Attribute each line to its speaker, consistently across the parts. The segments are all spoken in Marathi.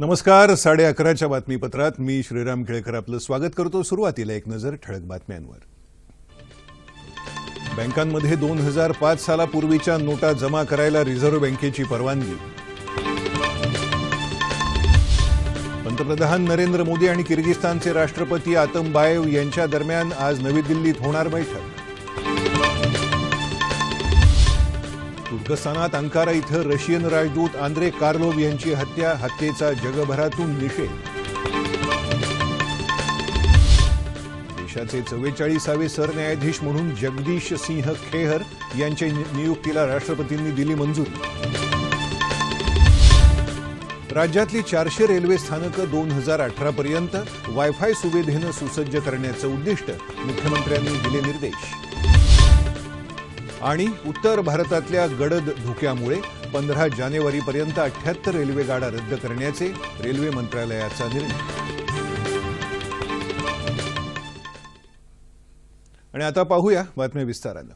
Speaker 1: नमस्कार साडे अकराच्या बातमीपत्रात मी श्रीराम केळकर आपलं स्वागत करतो सुरुवातीला एक नजर ठळक बातम्यांवर बँकांमध्ये दोन हजार पाच सालापूर्वीच्या नोटा जमा करायला रिझर्व्ह बँकेची परवानगी पंतप्रधान नरेंद्र मोदी आणि किर्गिस्तानचे राष्ट्रपती बायव यांच्या दरम्यान आज नवी दिल्लीत होणार बैठक तुर्कस्तानात अंकारा इथं रशियन राजदूत आंद्रे कार्लोव यांची हत्या हत्येचा जगभरातून निषेध देशाचे चव्वेचाळीसावे सरन्यायाधीश म्हणून जगदीश सिंह खेहर यांच्या नियुक्तीला राष्ट्रपतींनी दिली मंजुरी राज्यातली चारशे रेल्वे स्थानकं दोन हजार अठरापर्यंत वायफाय सुविधेनं सुसज्ज करण्याचं उद्दिष्ट मुख्यमंत्र्यांनी दिले निर्देश आणि उत्तर भारतातल्या गडद धुक्यामुळे पंधरा जानेवारीपर्यंत अठ्ठ्याहत्तर रेल्वेगाड्या रद्द करण्याचे रेल्वे मंत्रालयाचा निर्णय आणि आता पाहूया बातम्या विस्तारानं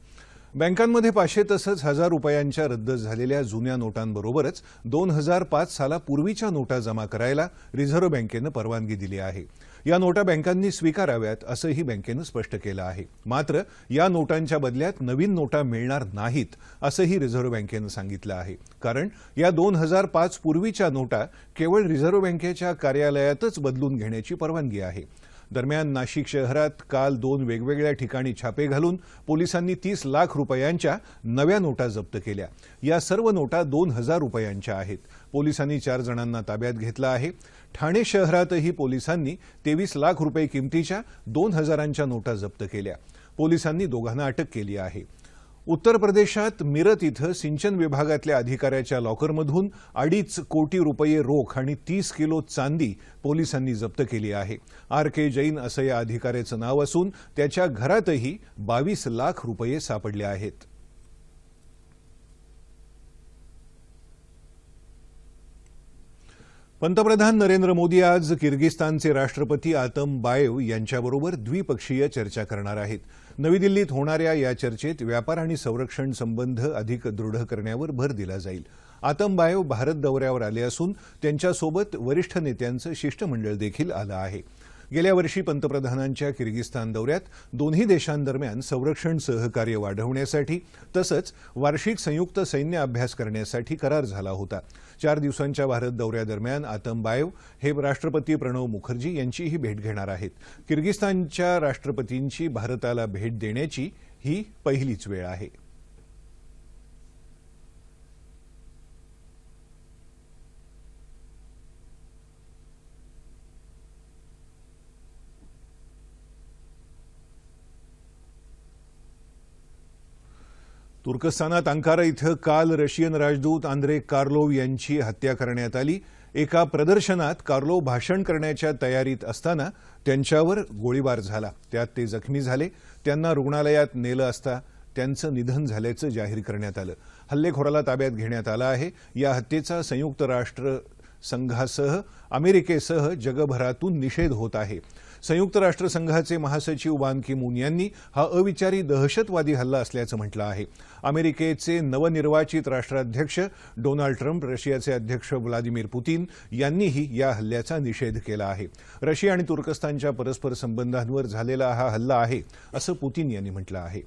Speaker 1: बँकांमध्ये पाचशे तसंच हजार रुपयांच्या रद्द झालेल्या जुन्या नोटांबरोबरच दोन हजार पाच सालापूर्वीच्या नोटा जमा करायला रिझर्व्ह बँकेनं परवानगी दिली आहे या नोटा बँकांनी स्वीकाराव्यात असंही बँकेनं स्पष्ट केलं आहे मात्र या नोटांच्या बदल्यात नवीन नोटा मिळणार नाहीत असंही रिझर्व्ह बँकेनं सांगितलं आहे कारण या दोन हजार पाच पूर्वीच्या नोटा केवळ रिझर्व्ह बँकेच्या कार्यालयातच बदलून घेण्याची परवानगी आहे दरम्यान नाशिक शहरात काल दोन वेगवेगळ्या ठिकाणी छापे घालून पोलिसांनी तीस लाख रुपयांच्या नव्या नोटा जप्त केल्या या सर्व नोटा दोन हजार रुपयांच्या आहेत पोलिसांनी चार जणांना ताब्यात घेतला आहे ठाणे शहरातही पोलिसांनी तेवीस लाख रुपये किमतीच्या दोन हजारांच्या नोटा जप्त केल्या पोलिसांनी दोघांना अटक केली आहे उत्तर प्रदेशात मिरत इथं सिंचन विभागातल्या अधिकाऱ्याच्या लॉकरमधून अडीच कोटी रुपये रोख आणि तीस किलो चांदी पोलिसांनी जप्त केली आहे आर के जैन असं या अधिकाऱ्याचं नाव असून त्याच्या घरातही बावीस लाख रुपये सापडले आहेत पंतप्रधान नरेंद्र मोदी आज किर्गिस्तानचे राष्ट्रपती आतम बायव यांच्याबरोबर द्विपक्षीय चर्चा करणार आहेत नवी दिल्लीत होणाऱ्या या चर्चेत व्यापार आणि संरक्षण संबंध अधिक दृढ करण्यावर भर दिला जाईल आतम बायव भारत दौऱ्यावर आले असून त्यांच्यासोबत वरिष्ठ नेत्यांचं शिष्टमंडळ देखील आलं आहे गेल्या वर्षी पंतप्रधानांच्या किर्गिस्तान दौऱ्यात दोन्ही देशांदरम्यान संरक्षण सहकार्य वाढवण्यासाठी तसंच वार्षिक संयुक्त सैन्य अभ्यास करण्यासाठी करार झाला होता चार दिवसांच्या भारत दौऱ्यादरम्यान आतमबायव हे राष्ट्रपती प्रणव मुखर्जी यांचीही भेट घेणार आहेत किर्गिस्तानच्या राष्ट्रपतींची भारताला भेट देण्याची ही पहिलीच वेळ आहे तुर्कस्तानात अंकारा इथं काल रशियन राजदूत आंद्रे कार्लोव यांची हत्या करण्यात आली एका प्रदर्शनात कार्लोव भाषण करण्याच्या तयारीत असताना त्यांच्यावर गोळीबार झाला त्यात ते जखमी झाले त्यांना रुग्णालयात नेलं असता त्यांचं निधन झाल्याचं जाहीर करण्यात आलं हल्लेखोराला ताब्यात घेण्यात आलं आहे या हत्येचा संयुक्त राष्ट्र संघासह अमेरिकेसह जगभरातून निषेध होत आहे संयुक्त राष्ट्रसंघाचे महासचिव बान की मून यांनी हा अविचारी दहशतवादी हल्ला असल्याचं म्हटलं आहे अमेरिकेचे नवनिर्वाचित राष्ट्राध्यक्ष डोनाल्ड ट्रम्प रशियाचे अध्यक्ष व्लादिमीर पुतीन यांनीही या हल्ल्याचा निषेध केला आहे रशिया आणि तुर्कस्तानच्या परस्पर संबंधांवर झालेला हा हल्ला आहे असं पुतीन यांनी म्हटलं आहे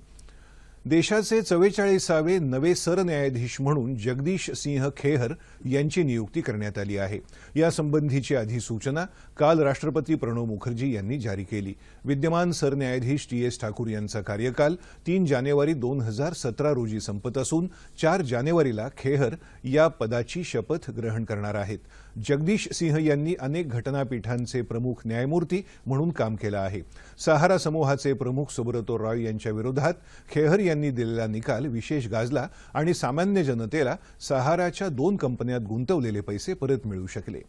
Speaker 1: देशाचे चव्वेचाळीसावे नवे सरन्यायाधीश म्हणून जगदीश सिंह खेहर यांची नियुक्ती करण्यात आली आहे यासंबंधीची अधिसूचना काल राष्ट्रपती प्रणव मुखर्जी यांनी जारी केली विद्यमान सरन्यायाधीश टी एस ठाकूर यांचा कार्यकाल तीन जानेवारी दोन हजार सतरा रोजी संपत असून चार जानेवारीला खेहर या पदाची शपथ ग्रहण करणार आहेत जगदीश सिंह यांनी अनेक घटनापीठांचे प्रमुख न्यायमूर्ती म्हणून काम केलं आहे सहारा समूहाचे प्रमुख सुब्रतो रॉय यांच्या विरोधात खेहर यांनी दिलेला निकाल विशेष गाजला आणि सामान्य जनतेला सहाराच्या दोन कंपन्यात गुंतवलेले पैसे परत मिळू शकले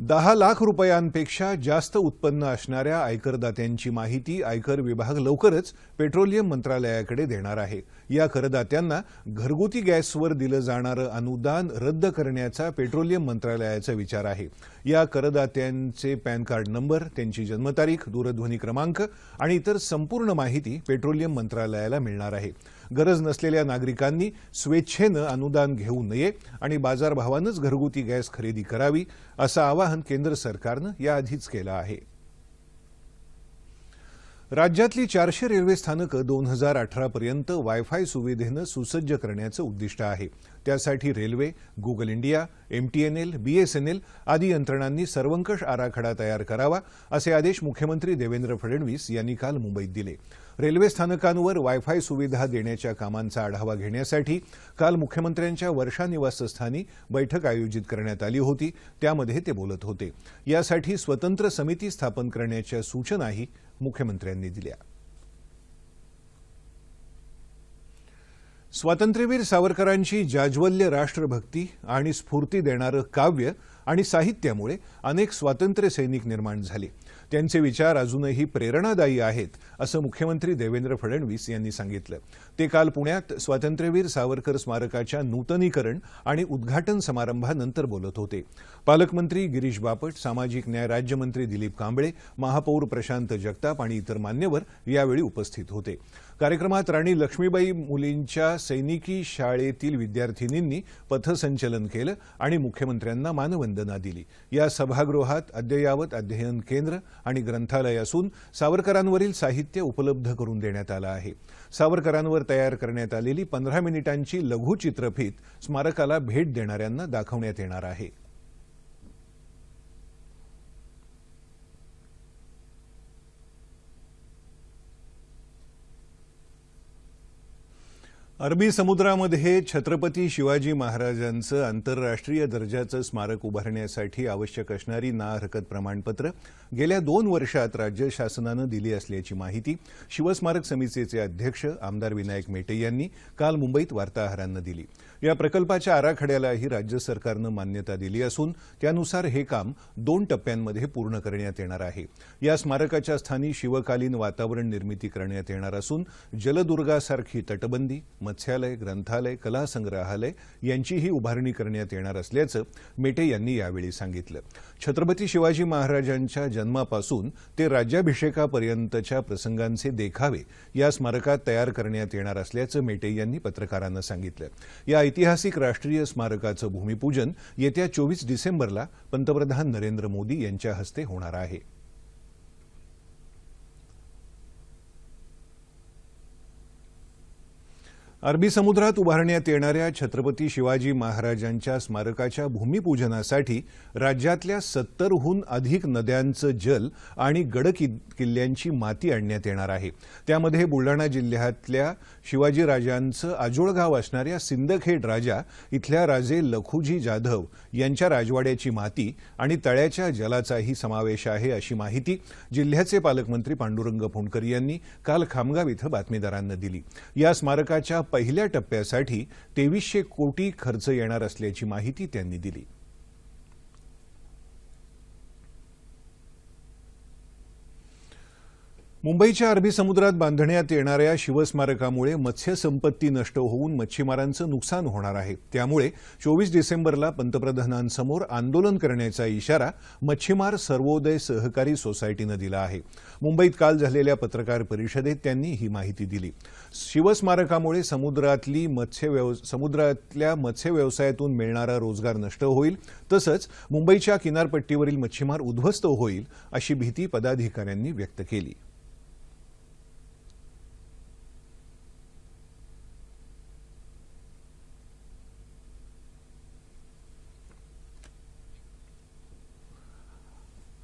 Speaker 1: दहा लाख रुपयांपेक्षा जास्त उत्पन्न असणाऱ्या आयकरदात्यांची माहिती आयकर विभाग लवकरच पेट्रोलियम मंत्रालयाकडे देणार आहे या करदात्यांना घरगुती गॅसवर दिलं जाणारं अनुदान रद्द करण्याचा पेट्रोलियम मंत्रालयाचा विचार आहे या करदात्यांचे पॅन कार्ड नंबर त्यांची जन्मतारीख दूरध्वनी क्रमांक आणि इतर संपूर्ण माहिती पेट्रोलियम मंत्रालयाला मिळणार आहे गरज नसलेल्या नागरिकांनी स्वेच्छेनं अनुदान घेऊ नये आणि बाजारभावानंच घरगुती गॅस खरेदी करावी असं आवाहन केंद्र सरकारनं याआधीच केलं आहे राज्यातली चारशे रेल्वे स्थानकं दोन हजार अठरापर्यंत वायफाय सुविधेनं सुसज्ज करण्याचं उद्दिष्ट आहे त्यासाठी railway Google India MTNL BSNL आदी यंत्रणांनी सर्वंकष आराखडा तयार करावा असे आदेश मुख्यमंत्री देवेंद्र फडणवीस यांनी काल मुंबईत दिले रेल्वे स्थानकांवर वायफाय सुविधा देण्याच्या कामांचा आढावा घेण्यासाठी काल मुख्यमंत्र्यांच्या वर्षा निवासस्थानी बैठक आयोजित करण्यात आली होती त्यामध्ये ते बोलत होते यासाठी स्वतंत्र समिती स्थापन करण्याच्या सूचनाही मुख्यमंत्र्यांनी दिल्या स्वातंत्र्यवीर सावरकरांची जाज्वल्य राष्ट्रभक्ती आणि स्फूर्ती देणारं काव्य आणि साहित्यामुळे अनेक स्वातंत्र्य सैनिक निर्माण झाले त्यांचे विचार अजूनही प्रेरणादायी आहेत असं मुख्यमंत्री देवेंद्र फडणवीस यांनी सांगितलं ते काल पुण्यात स्वातंत्र्यवीर सावरकर स्मारकाच्या नूतनीकरण आणि उद्घाटन समारंभानंतर बोलत होते पालकमंत्री गिरीश बापट सामाजिक न्याय राज्यमंत्री दिलीप कांबळे महापौर प्रशांत जगताप आणि इतर मान्यवर यावेळी उपस्थित होते कार्यक्रमात राणी लक्ष्मीबाई मुलींच्या सैनिकी शाळेतील विद्यार्थिनींनी पथसंचलन केलं आणि मुख्यमंत्र्यांना मानवंदना दिली या सभागृहात अद्ययावत अध्ययन केंद्र आणि ग्रंथालय असून सावरकरांवरील साहित्य उपलब्ध करून देण्यात आलं आहे सावरकरांवर तयार करण्यात आलेली पंधरा मिनिटांची लघुचित्रफीत स्मारकाला भेट देणाऱ्यांना दाखवण्यात येणार आहे अरबी समुद्रामध्ये छत्रपती शिवाजी महाराजांचं आंतरराष्ट्रीय दर्जाचं स्मारक उभारण्यासाठी आवश्यक असणारी ना हरकत प्रमाणपत्र गेल्या दोन वर्षात राज्य शासनानं दिली असल्याची माहिती शिवस्मारक समितीचे अध्यक्ष आमदार विनायक मेटे यांनी काल मुंबईत वार्ताहरांना दिली या प्रकल्पाच्या आराखड्यालाही राज्य सरकारनं मान्यता दिली असून त्यानुसार हे काम दोन टप्प्यांमध्ये पूर्ण करण्यात येणार आहे या स्मारकाच्या स्थानी शिवकालीन वातावरण निर्मिती करण्यात येणार असून जलदुर्गासारखी तटबंदी मत्स्यालय ग्रंथालय कला संग्रहालय यांचीही उभारणी करण्यात येणार असल्याचं मेटे यांनी यावेळी सांगितलं छत्रपती शिवाजी महाराजांच्या जन्मापासून ते राज्याभिषेकापर्यंतच्या प्रसंगांचे देखावे या स्मारकात तयार करण्यात येणार असल्याचं मेटे यांनी पत्रकारांना सांगितलं या ऐतिहासिक राष्ट्रीय स्मारकाचं भूमिपूजन येत्या चोवीस डिसेंबरला पंतप्रधान नरेंद्र मोदी यांच्या हस्ते होणार आहे अरबी समुद्रात उभारण्यात येणाऱ्या छत्रपती शिवाजी महाराजांच्या स्मारकाच्या भूमिपूजनासाठी राज्यातल्या सत्तरहून अधिक नद्यांचं जल आणि गड किल्ल्यांची माती आणण्यात येणार आहे त्यामध्ये बुलढाणा जिल्ह्यातल्या शिवाजीराजांचं आजोळगाव असणाऱ्या सिंदखेड राजा इथल्या राजे लखुजी जाधव यांच्या राजवाड्याची माती आणि तळ्याच्या जलाचाही समावेश आहे अशी माहिती जिल्ह्याचे पालकमंत्री पांडुरंग फोंडकर यांनी काल खामगाव इथं बातमीदारांना दिली या स्मारकाच्या पहिल्या टप्प्यासाठी तेवीसशे कोटी खर्च येणार असल्याची माहिती त्यांनी दिली मुंबईच्या अरबी समुद्रात बांधण्यात येणाऱ्या शिवस्मारकामुळे मत्स्यसंपत्ती नष्ट होऊन मच्छीमारांचं नुकसान होणार आहे त्यामुळे चोवीस डिसेंबरला पंतप्रधानांसमोर आंदोलन करण्याचा इशारा मच्छीमार सर्वोदय सहकारी सोसायटीनं दिला आहे मुंबईत काल झालेल्या पत्रकार परिषदेत त्यांनी ही माहिती दिली शिवस्मारकामुळे समुद्रातली मत्स्य समुद्रातल्या मत्स्य व्यवसायातून मिळणारा रोजगार नष्ट होईल तसंच मुंबईच्या किनारपट्टीवरील मच्छीमार उद्ध्वस्त होईल अशी भीती पदाधिकाऱ्यांनी व्यक्त केली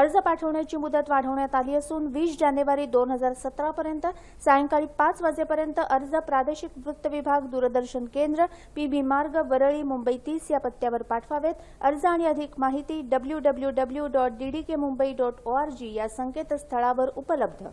Speaker 2: अर्ज पाठवण्याची मुदत वाढवण्यात आली असून वीस जानेवारी दोन हजार सतरापर्यंत सायंकाळी पाच वाजेपर्यंत अर्ज प्रादेशिक वृत्त विभाग दूरदर्शन केंद्र पीबी मार्ग वरळी मुंबई तीस या पत्त्यावर पाठवावेत अर्ज आणि अधिक माहिती W W W dot Mumbai dot या संकेतस्थळावर उपलब्ध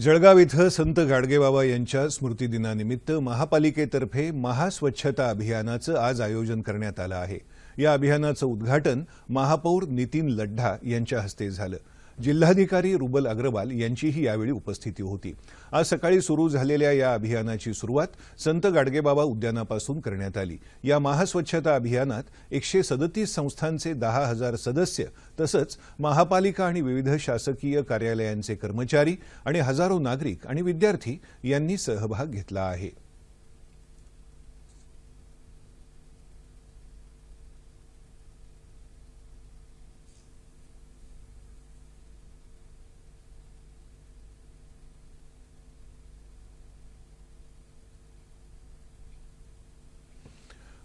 Speaker 1: जळगाव इथं संत गाडगेबाबा यांच्या स्मृतिदिनानिमित्त महापालिकेतर्फे महास्वच्छता अभियानाचं आज आयोजन करण्यात आलं आहे या अभियानाचं उद्घाटन महापौर नितीन लड्ढा यांच्या हस्ते झालं जिल्हाधिकारी रुबल अग्रवाल यांचीही यावेळी उपस्थिती होती आज सकाळी सुरू झालेल्या या अभियानाची सुरुवात संत गाडगेबाबा उद्यानापासून करण्यात आली या महास्वच्छता अभियानात एकशे सदतीस संस्थांचे दहा हजार सदस्य तसंच महापालिका आणि विविध शासकीय कार्यालयांचे कर्मचारी आणि हजारो नागरिक आणि विद्यार्थी यांनी सहभाग घेतला आहे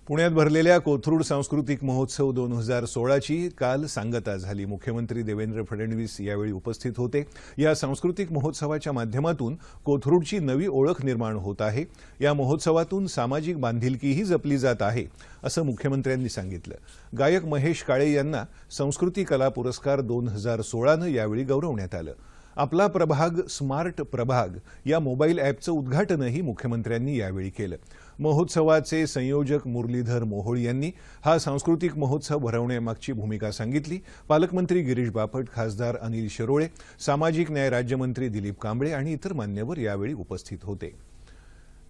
Speaker 1: पुण्यात भरलेल्या कोथरूड सांस्कृतिक महोत्सव दोन हजार सोळाची काल सांगता झाली मुख्यमंत्री देवेंद्र फडणवीस यावेळी उपस्थित होते या सांस्कृतिक महोत्सवाच्या माध्यमातून कोथरूडची नवी ओळख निर्माण होत आहे या महोत्सवातून सामाजिक बांधिलकीही जपली जात आहे असं मुख्यमंत्र्यांनी सांगितलं गायक महेश काळे यांना संस्कृती कला पुरस्कार दोन हजार सोळानं यावेळी गौरवण्यात आलं आपला प्रभाग स्मार्ट प्रभाग या मोबाईल ॲपचं उद्घाटनही मुख्यमंत्र्यांनी यावेळी केलं महोत्सवाचे संयोजक मुरलीधर मोहोळ यांनी हा सांस्कृतिक महोत्सव भरवण्यामागची भूमिका सांगितली पालकमंत्री गिरीश बापट खासदार अनिल शिरोळे सामाजिक न्याय राज्यमंत्री दिलीप कांबळे आणि इतर मान्यवर यावेळी उपस्थित होते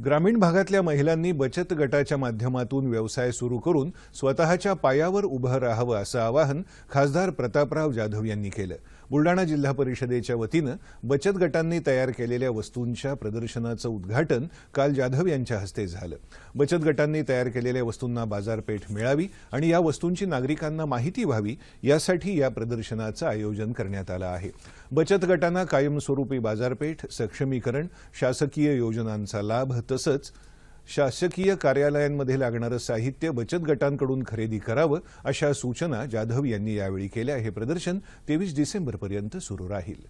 Speaker 1: ग्रामीण भागातल्या महिलांनी बचत गटाच्या माध्यमातून व्यवसाय सुरू करून स्वतःच्या पायावर उभं राहावं असं आवाहन खासदार प्रतापराव जाधव यांनी केलं बुलडाणा जिल्हा परिषदेच्या वतीनं बचत गटांनी तयार केलेल्या वस्तूंच्या प्रदर्शनाचं उद्घाटन काल जाधव यांच्या हस्ते झालं बचत गटांनी तयार केलेल्या वस्तूंना बाजारपेठ मिळावी आणि या वस्तूंची नागरिकांना माहिती व्हावी यासाठी या प्रदर्शनाचं आयोजन करण्यात आलं आहे बचत गटांना कायमस्वरूपी बाजारपेठ सक्षमीकरण शासकीय योजनांचा लाभ तसंच शासकीय कार्यालयांमध्ये लागणारं साहित्य बचत गटांकडून खरेदी करावं अशा सूचना जाधव यांनी यावेळी केल्या हे प्रदर्शन तेवीस डिसेंबरपर्यंत सुरू राहील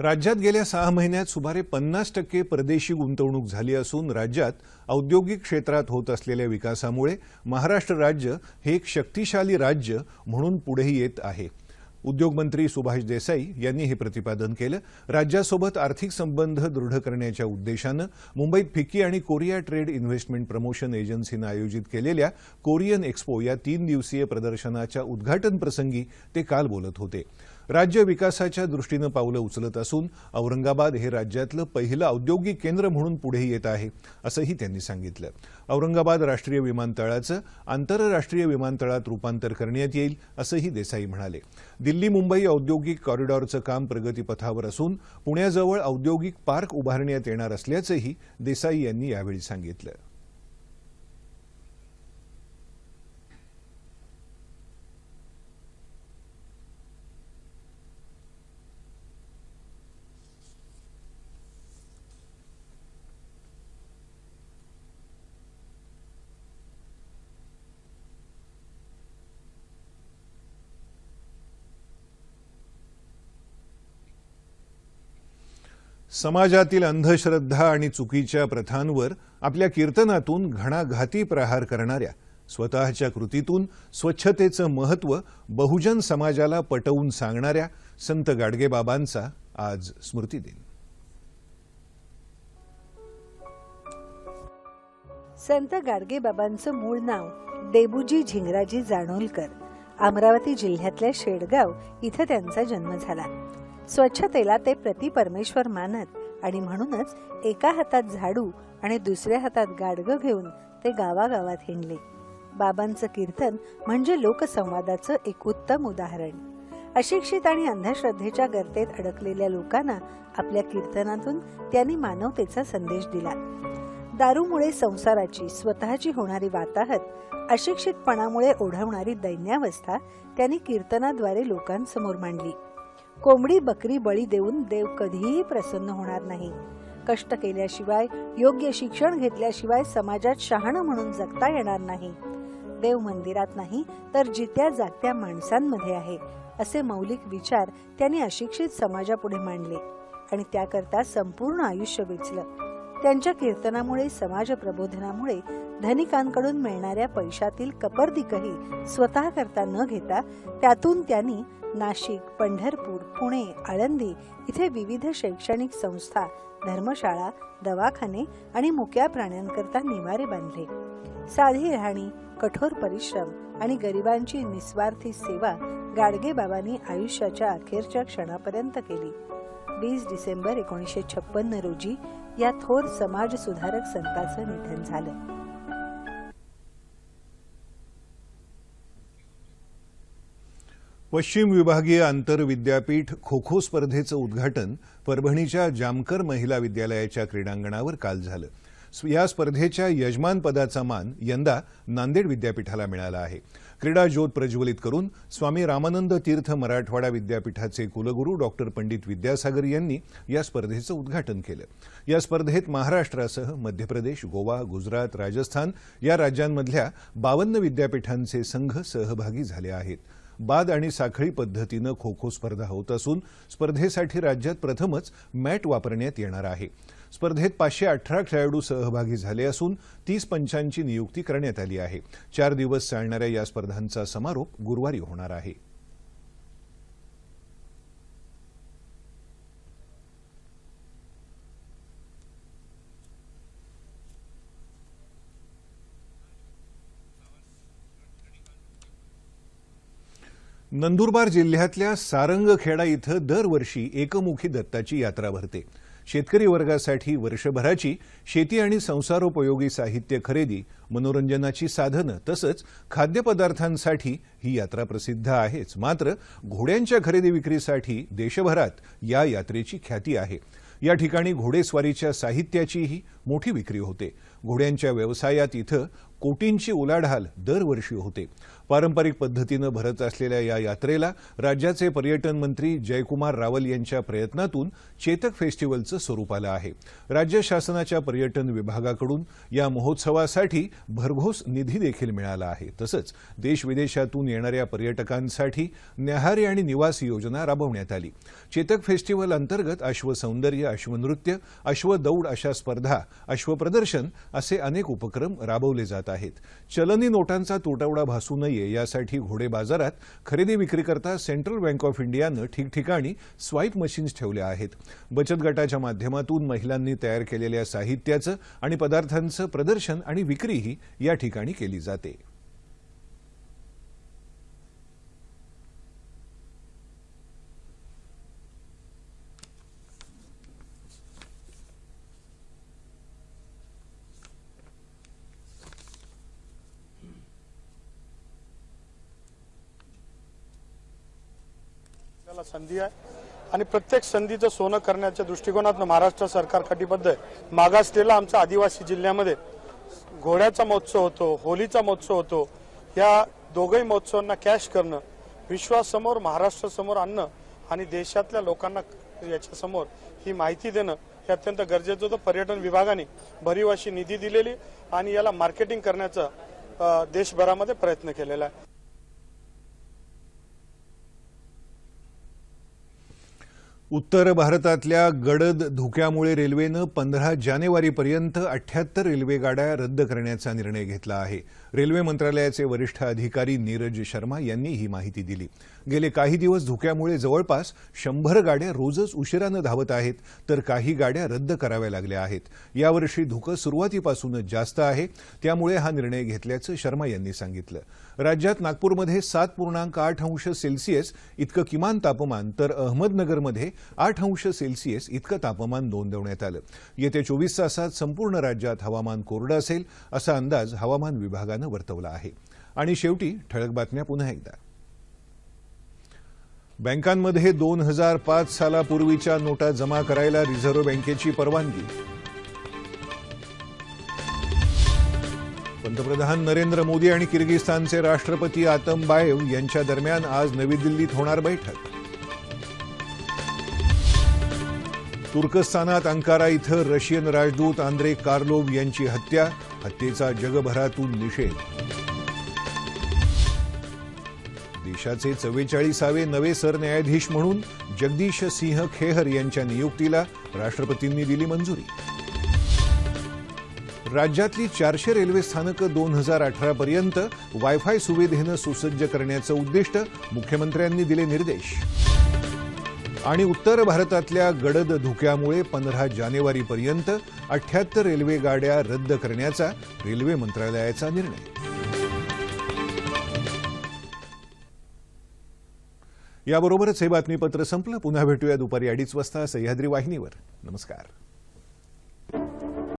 Speaker 1: राज्यात गेल्या सहा महिन्यात सुमारे पन्नास टक्के परदेशी गुंतवणूक झाली असून राज्यात औद्योगिक क्षेत्रात होत असलेल्या विकासामुळे महाराष्ट्र राज्य हे एक शक्तिशाली राज्य म्हणून पुढेही येत आहे उद्योगमंत्री सुभाष देसाई यांनी हे प्रतिपादन केलं राज्यासोबत आर्थिक संबंध दृढ करण्याच्या उद्देशानं मुंबईत फिक्की आणि कोरिया ट्रेड इन्व्हेस्टमेंट प्रमोशन एजन्सीनं आयोजित केलेल्या कोरियन एक्स्पो या तीन दिवसीय प्रदर्शनाच्या उद्घाटनप्रसंगी ते काल बोलत होते राज्य विकासाच्या दृष्टीनं पावलं उचलत असून औरंगाबाद हे राज्यातलं पहिलं औद्योगिक केंद्र म्हणून पुढे येत आहे असंही त्यांनी सांगितलं औरंगाबाद राष्ट्रीय विमानतळाचं आंतरराष्ट्रीय विमानतळात रूपांतर करण्यात येईल असंही देसाई म्हणाले दिल्ली मुंबई औद्योगिक कॉरिडॉरचं काम प्रगतीपथावर असून पुण्याजवळ औद्योगिक पार्क उभारण्यात येणार असल्याचंही देसाई यांनी यावेळी सांगितलं समाजातील अंधश्रद्धा आणि चुकीच्या प्रथांवर आपल्या कीर्तनातून घणाघाती प्रहार करणाऱ्या स्वतःच्या कृतीतून स्वच्छतेचं महत्त्व बहुजन समाजाला पटवून सांगणाऱ्या संत गाडगेबाबांचा आज स्मृती दिन
Speaker 2: संत गाडगेबाबांचं मूळ नाव देबूजी झिंगराजी जाणोलकर अमरावती जिल्ह्यातल्या शेडगाव इथं त्यांचा जन्म झाला स्वच्छतेला ते परमेश्वर मानत आणि म्हणूनच एका हातात झाडू आणि दुसऱ्या हातात गाडगं घेऊन ते गावागावात हिंडले बाबांचं कीर्तन म्हणजे लोकसंवादाचं एक उत्तम उदाहरण अशिक्षित आणि अंधश्रद्धेच्या गर्तेत अडकलेल्या लोकांना आपल्या कीर्तनातून त्यांनी मानवतेचा संदेश दिला दारूमुळे संसाराची स्वतःची होणारी वाताहत अशिक्षितपणामुळे ओढवणारी दैन्यावस्था त्यांनी कीर्तनाद्वारे लोकांसमोर मांडली कोंबडी बकरी बळी देऊन देव कधीही प्रसन्न होणार नाही कष्ट केल्याशिवाय योग्य शिक्षण घेतल्याशिवाय समाजात शहाणं म्हणून जगता येणार नाही देव मंदिरात नाही तर जित्या जागत्या माणसांमध्ये आहे असे मौलिक विचार त्यांनी अशिक्षित समाजापुढे मांडले आणि त्याकरता संपूर्ण आयुष्य वेचलं त्यांच्या कीर्तनामुळे समाज प्रबोधनामुळे धनिकांकडून मिळणाऱ्या पैशातील कपरदिकही स्वतः करता न घेता त्यातून त्यांनी नाशिक पंढरपूर पुणे आळंदी इथे विविध शैक्षणिक संस्था धर्मशाळा दवाखाने आणि मुक्या प्राण्यांकरता निवारे बांधले साधी राहणी कठोर परिश्रम आणि गरिबांची निस्वार्थी सेवा गाडगे बाबांनी आयुष्याच्या अखेरच्या क्षणापर्यंत केली वीस डिसेंबर एकोणीसशे छप्पन्न रोजी या थोर समाजसुधारक संतांचं निधन झालं
Speaker 1: पश्चिम विभागीय आंतर विद्यापीठ खो खो स्पर्धेचं उद्घाटन परभणीच्या जामकर महिला विद्यालयाच्या क्रीडांगणावर काल झालं या स्पर्धेच्या यजमानपदाचा मान यंदा नांदेड विद्यापीठाला मिळाला आहे क्रीडा ज्योत प्रज्वलित करून स्वामी रामानंद तीर्थ मराठवाडा विद्यापीठाचे कुलगुरू डॉक्टर पंडित विद्यासागर यांनी या स्पर्धेचं उद्घाटन केलं या स्पर्धेत महाराष्ट्रासह मध्य प्रदेश गोवा गुजरात राजस्थान या राज्यांमधल्या बावन्न विद्यापीठांचे संघ सहभागी झाले आहेत बाद आणि साखळी पद्धतीनं खो खो स्पर्धा होत असून स्पर्धेसाठी राज्यात प्रथमच मॅट वापरण्यात येणार आहे स्पर्धेत पाचशे अठरा खेळाडू सहभागी झाले असून तीस पंचांची नियुक्ती करण्यात आली आहे चार दिवस चालणाऱ्या या स्पर्धांचा समारोप गुरुवारी होणार आहे नंदुरबार जिल्ह्यातल्या सारंगखेडा इथं दरवर्षी एकमुखी दत्ताची यात्रा भरते शेतकरी वर्गासाठी वर्षभराची शेती आणि संसारोपयोगी साहित्य खरेदी मनोरंजनाची साधनं तसंच खाद्यपदार्थांसाठी ही यात्रा प्रसिद्ध आहेच मात्र घोड्यांच्या खरेदी विक्रीसाठी देशभरात या यात्रेची ख्याती आहे या ठिकाणी घोडेस्वारीच्या साहित्याचीही मोठी विक्री होते घोड्यांच्या व्यवसायात इथं कोटींची उलाढाल दरवर्षी होते पारंपरिक पद्धतीनं भरत असलेल्या या यात्रेला राज्याचे पर्यटन मंत्री जयकुमार रावल यांच्या प्रयत्नातून चेतक फेस्टिवलचं स्वरूप आलं आहे राज्य शासनाच्या पर्यटन विभागाकडून या महोत्सवासाठी भरघोस निधी देखील मिळाला आहे तसंच देश विदेशातून येणाऱ्या पर्यटकांसाठी न्याहारी आणि निवास योजना राबवण्यात आली चेतक फेस्टिवल अंतर्गत अश्वसौंदर्य अश्वनृत्य अश्वदौड अशा स्पर्धा अश्वप्रदर्शन असे अनेक उपक्रम राबवले जात आहेत चलनी नोटांचा तुटवडा भासू नये यासाठी घोडे बाजारात खरेदी विक्रीकरता सेंट्रल बँक ऑफ इंडियानं ठिकठिकाणी स्वाईप मशीन्स ठेवल्या आहेत बचत गटाच्या माध्यमातून महिलांनी तयार केलेल्या साहित्याचं आणि पदार्थांचं प्रदर्शन आणि विक्रीही या ठिकाणी केली जाते
Speaker 3: संधी आहे आणि प्रत्येक संधीचं सोनं करण्याच्या दृष्टिकोनातनं महाराष्ट्र सरकार कटिबद्ध आहे मागासलेला आमचा आदिवासी जिल्ह्यामध्ये घोड्याचा महोत्सव होतो होलीचा महोत्सव होतो या दोघही महोत्सवांना कॅश करणं विश्वासमोर महाराष्ट्रासमोर आणणं आणि देशातल्या लोकांना याच्यासमोर ही माहिती देणं हे अत्यंत गरजेचं होतं पर्यटन विभागाने भरीव अशी निधी दिलेली आणि याला मार्केटिंग करण्याचा देशभरामध्ये प्रयत्न केलेला आहे
Speaker 1: उत्तर भारतातल्या गडद धुक्यामुळे रेल्वेनं पंधरा जानेवारीपर्यंत अठ्ठ्याहत्तर रेल्वेगाड्या रद्द करण्याचा निर्णय घेतला आहे रेल्वे मंत्रालयाचे वरिष्ठ अधिकारी नीरज शर्मा यांनी ही माहिती दिली गेले काही दिवस धुक्यामुळे जवळपास शंभर गाड्या रोजच उशिरानं धावत आहेत तर काही गाड्या रद्द कराव्या लागल्या आहेत यावर्षी धुकं सुरुवातीपासूनच जास्त आहे त्यामुळे हा निर्णय घेतल्याचं शर्मा यांनी सांगितलं राज्यात नागपूरमध्ये सात पूर्णांक आठ अंश सेल्सिअस इतकं किमान तापमान तर अहमदनगरमध्ये आठ अंश सेल्सिअस इतकं तापमान नोंदवण्यात आलं येत्या चोवीस तासात संपूर्ण राज्यात हवामान कोरडं असेल असा अंदाज हवामान विभागानं मंत्रालयानं वर्तवला आहे आणि शेवटी ठळक बातम्या पुन्हा एकदा बँकांमध्ये दोन हजार पाच सालापूर्वीच्या नोटा जमा करायला रिझर्व्ह बँकेची परवानगी पंतप्रधान नरेंद्र मोदी आणि किर्गिस्तानचे राष्ट्रपती आतम बायव यांच्या दरम्यान आज नवी दिल्लीत होणार बैठक तुर्कस्तानात अंकारा इथं रशियन राजदूत आंद्रे कार्लोव यांची हत्या हत्येचा जगभरातून निषेध देशाचे चव्वेचाळीसावे नवे सरन्यायाधीश म्हणून जगदीश सिंह खेहर यांच्या नियुक्तीला राष्ट्रपतींनी दिली मंजुरी राज्यातली चारशे रेल्वे स्थानकं दोन हजार अठरापर्यंत वायफाय सुविधेनं सुसज्ज करण्याचं उद्दिष्ट मुख्यमंत्र्यांनी दिले निर्देश आणि उत्तर भारतातल्या गडद धुक्यामुळे पंधरा जानेवारीपर्यंत अठ्याहत्तर रेल्वे गाड्या रद्द करण्याचा रेल्वे मंत्रालयाचा निर्णय याबरोबरच हे बातमीपत्र संपलं पुन्हा भेटूया दुपारी अडीच वाजता सह्याद्री वाहिनीवर नमस्कार